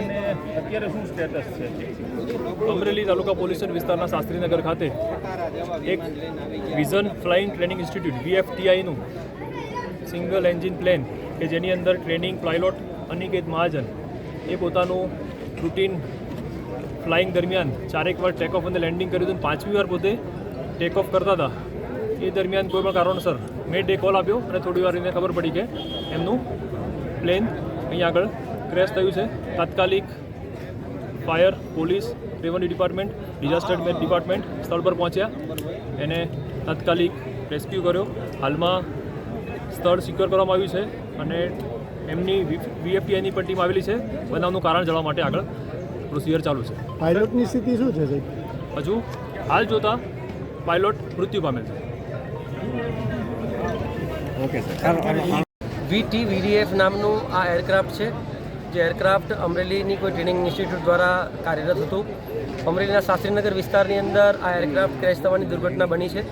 અને અમરેલી તાલુકા પોલીસ વિસ્તારના શાસ્ત્રીનગર ખાતે એક વિઝન ફ્લાઇંગ ટ્રેનિંગ ઇન્સ્ટિટ્યૂટ, વીએફટીઆઈનું સિંગલ એન્જિન પ્લેન કે જેની અંદર ટ્રેનિંગ પાયલોટ અનિકેત મહાજન એ પોતાનું રૂટીન ફ્લાઇંગ દરમિયાન ચારેક વાર ટેક ઓફ અને લેન્ડિંગ કર્યું હતું પાંચમી વાર પોતે ટેક ઓફ કરતા હતા. એ દરમિયાન કોઈ પણ કારણોસર મેં ડે કોલ આપ્યો અને થોડી વાર એને ખબર પડી કે એમનું પ્લેન અહીંયા આગળ ક્રેશ થયું છે. તાત્કાલિક fire police revenue department disaster department સ્થળ પર પહોંચ્યા. એને તાત્કાલિક રેસ્ક્યુ કર્યો. હાલમાં સ્થળ સિક્યોર કરવામાં આવ્યું છે અને એમની વીએફટીઆઈની પણ ટીમ આવેલી છે. બનાવનું કારણ જાણવા માટે આગળ પ્રોસિજર ચાલુ છે. પાયલોટની સ્થિતિ શું છે સાહેબ? હજુ હાલ જોતા પાયલોટ મૃત્યુ પામેલ છે. વીટી વીડીએફ નામનું આ એરક્રાફ્ટ છે. જે એરક્રાફ્ટ અમરેલીની કોઈ ટ્રેનિંગ ઇન્સ્ટિટ્યૂટ દ્વારા કાર્યરત હતું. અમરેલીના શાસ્ત્રીનગર વિસ્તારની અંદર આ એરક્રાફ્ટ ક્રેશ થવાની દુર્ઘટના બની છે.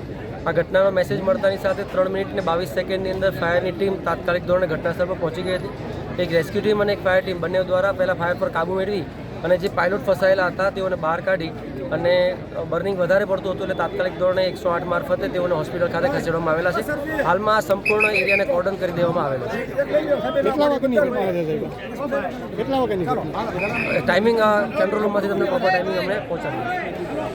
આ ઘટનાનો મેસેજ મળતાની સાથે ત્રણ મિનિટ ને બાવીસ સેકન્ડની અંદર ફાયરની ટીમ તાત્કાલિક ધોરણે ઘટનાસ્થળ પર પહોંચી ગઈ હતી. એક રેસ્ક્યુ ટીમ અને એક ફાયર ટીમ બંને દ્વારા પહેલાં ફાયર પર કાબૂ મેળવી અને જે પાયલોટ ફસાયેલા હતા તેઓને બહાર કાઢી અને બર્નિંગ વધારે પડતું હતું એટલે તાત્કાલિક ધોરણે એકસો આઠ મારફતે તેઓને હોસ્પિટલ ખાતે ખસેડવામાં આવેલા છે. હાલમાં આ સંપૂર્ણ એરિયાને કોર્ડન કરી દેવામાં આવેલો છે. ટાઈમિંગ આ કંટ્રોલ રૂમમાંથી તમને પ્રોપર ટાઈમિંગ અમને પહોંચાડી